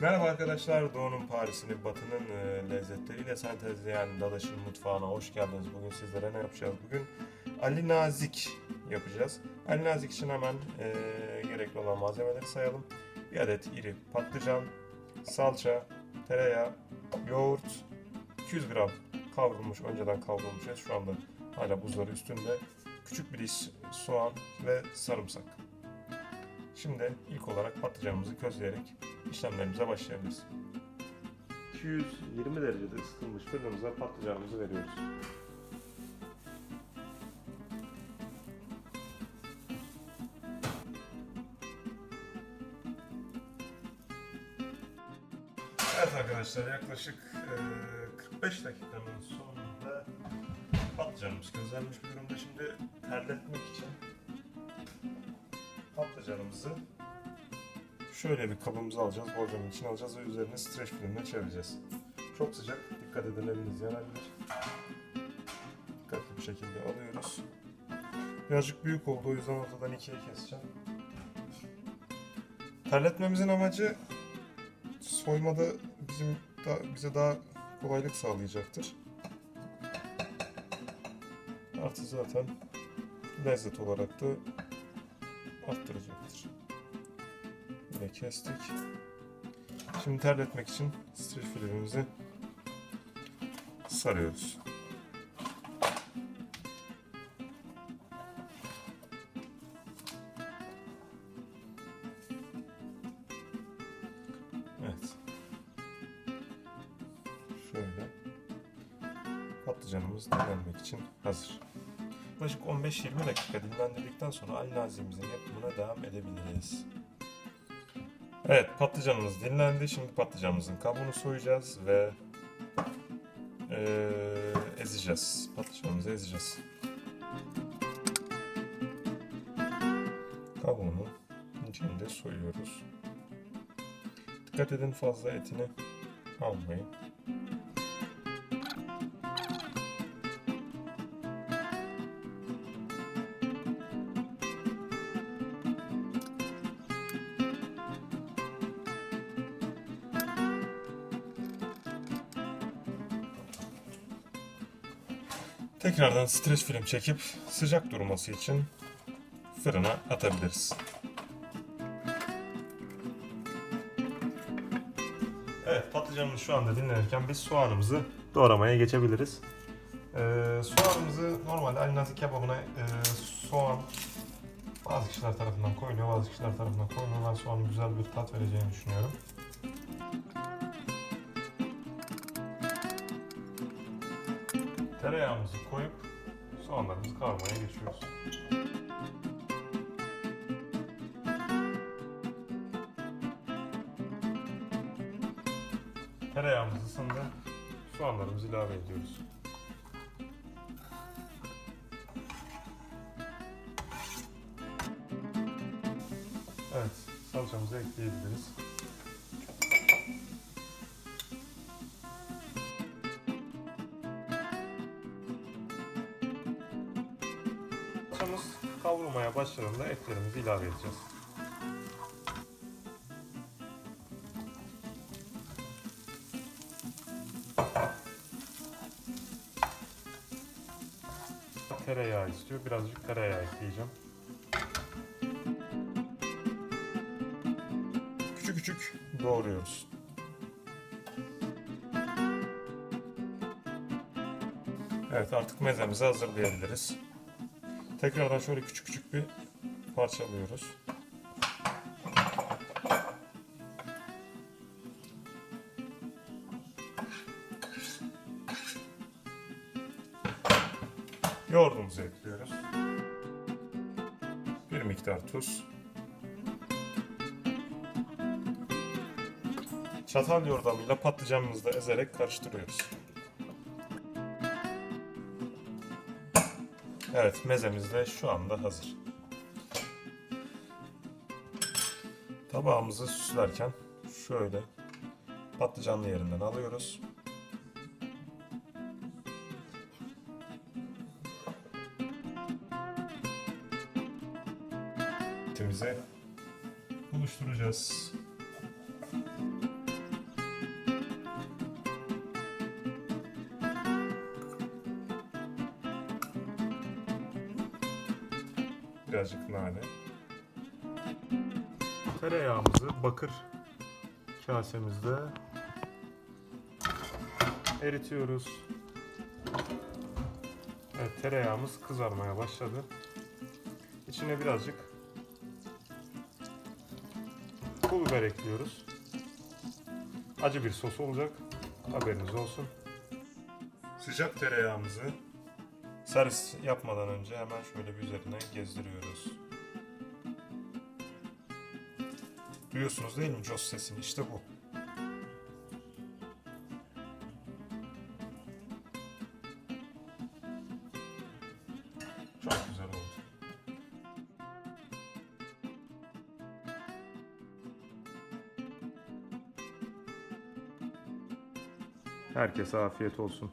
Merhaba arkadaşlar, Doğu'nun Paris'ini, Batı'nın e, lezzetleriyle sentezleyen Dadaş'ın mutfağına hoş geldiniz. Bugün sizlere ne yapacağız? Bugün Ali Nazik yapacağız. Ali Nazik için hemen e, gerekli olan malzemeleri sayalım. Bir adet iri patlıcan, salça, tereyağı, yoğurt, 200 gram kavrulmuş, önceden kavrulmuş et. Şu anda hala buzları üstünde. Küçük bir diş soğan ve sarımsak. Şimdi ilk olarak patlıcanımızı közleyerek işlemlerimize başlayabiliriz. 220 derecede ısıtılmış fırınımıza patlıcanımızı veriyoruz. Evet arkadaşlar yaklaşık e, 45 dakikanın sonunda patlıcanımız közlenmiş bir durumda. Şimdi terletmek için patlıcanımızı şöyle bir kabımıza alacağız. Borcamın içine alacağız ve üzerine streç filmle çevireceğiz. Çok sıcak. Dikkat edin eliniz yanabilir. Dikkatli bir şekilde alıyoruz. Birazcık büyük oldu o yüzden ortadan ikiye keseceğim. Terletmemizin amacı soymada bizim da, bize daha kolaylık sağlayacaktır. Artı zaten lezzet olarak da arttıracaktır. Yine kestik. Şimdi terletmek için streç filmimizi sarıyoruz. Evet. Şöyle. Patlıcanımız dinlenmek için hazır. Yaklaşık 15-20 dakika dinlendirdikten sonra Ali Nazimizin yapımına devam edebiliriz. Evet patlıcanımız dinlendi. Şimdi patlıcanımızın kabuğunu soyacağız ve eee, ezeceğiz. Patlıcanımızı ezeceğiz. Kabuğunu içinde soyuyoruz. Dikkat edin fazla etini almayın. Tekrardan streç film çekip sıcak durması için fırına atabiliriz. Evet patlıcanımız şu anda dinlenirken biz soğanımızı doğramaya geçebiliriz. Ee, soğanımızı normalde Ali Nazik kebabına e, soğan bazı kişiler tarafından koyuluyor, bazı kişiler tarafından koymuyor. Ben soğanın güzel bir tat vereceğini düşünüyorum. Tereyağımızı koyup soğanlarımızı kavurmaya geçiyoruz. Tereyağımız ısındı. Soğanlarımızı ilave ediyoruz. Evet, salçamızı ekleyebiliriz. Başladığında etlerimizi ilave edeceğiz. Tereyağı istiyor. Birazcık tereyağı ekleyeceğim. Küçük küçük doğruyoruz. Evet artık mezemizi hazırlayabiliriz. Tekrardan şöyle küçük küçük bir parçalıyoruz. Yoğurdumuzu ekliyoruz. Bir miktar tuz. Çatal yordamıyla patlıcanımızı da ezerek karıştırıyoruz. Evet, mezemiz de şu anda hazır. Tabağımızı süslerken şöyle patlıcanlı yerinden alıyoruz. Etimizi buluşturacağız. Birazcık nane. Tereyağımızı bakır kasemizde eritiyoruz. Evet tereyağımız kızarmaya başladı. İçine birazcık pul biber ekliyoruz. Acı bir sos olacak. Haberiniz olsun. Sıcak tereyağımızı servis yapmadan önce hemen şöyle bir üzerinden gezdiriyoruz. Duyuyorsunuz değil mi Jos sesini? İşte bu. Çok güzel oldu. Herkese afiyet olsun.